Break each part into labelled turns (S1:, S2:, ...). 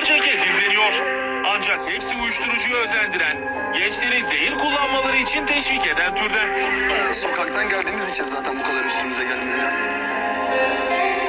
S1: onlarca kez izleniyor. Ancak hepsi uyuşturucuya özendiren, gençleri zehir kullanmaları için teşvik eden türden.
S2: Ee, Sokaktan geldiğimiz için zaten bu kadar üstümüze gelmiyor.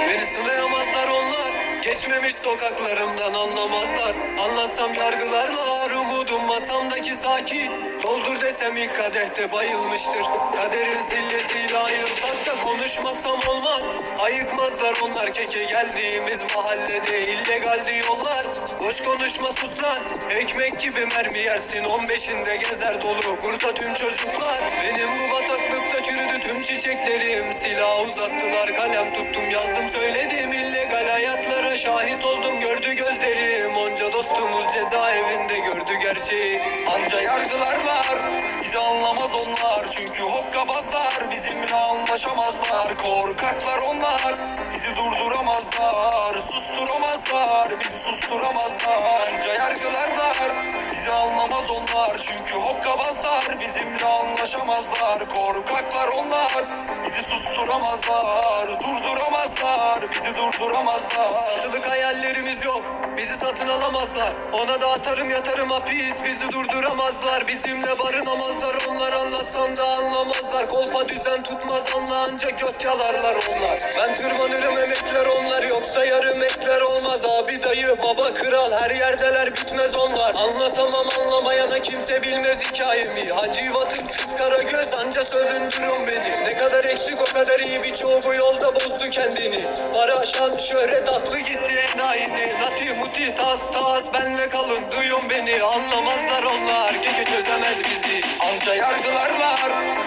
S3: Beni sınayamazlar onlar Geçmemiş sokaklarımdan anlamazlar Anlatsam yargılarlar Umudum masamdaki sakin Doldur desem ilk kadehte bayılmıştır Kaderin zillesiyle ayırsak da konuşmasam olmaz Ayıkmazlar onlar keke geldiğimiz mahallede. İllegaldi yollar Boş konuşma sus lan. Ekmek gibi mermi yersin 15'inde gezer dolu. Burada tüm çocuklar Benim bu bataklıkta çürüdü tüm çiçeklerim. Silah uzattılar kalem tuttum yazdım söyledim. İllegal hayatlara şahit oldum gördü gözlerim. Onca dostumuz cezaevinde gördü gerçeği bizi anlamaz onlar Çünkü hokkabazlar. Bizimle anlaşamazlar Korkaklar onlar. Bizi durduramazlar Susturamazlar. Bizi susturamazlar Anca yargılar var bizi anlamaz onlar Çünkü hokkabazlar. Bizimle anlaşamazlar Korkaklar onlar. Bizi susturamazlar Durduramazlar. Bizi durduramazlar. Satılık hayallerimiz yok bizi satın alamazlar. Ona da atarım yatarım hapis bizi durduramazlar. Bizimle barınamazlar Kolpa düzen tutmaz anla ancak göt yalarlar onlar. Ben tırmanırım emekler onlar yoksa yarım ekler olmaz. Abi dayı baba kral her yerdeler bitmez onlar. Anlatamam anlamayana kimse bilmez hikayemi. Hacivatım siz kara göz anca sövündürün beni. Ne kadar eksik o kadar iyi birçoğu bu yolda bozdu kendini. Para şan şöhret aklı gitti enayini. Nati muti tas tas benle kalın duyun beni. Anlamazlar onlar keke çözemez bizi. Anca yargılar var bizi anlamaz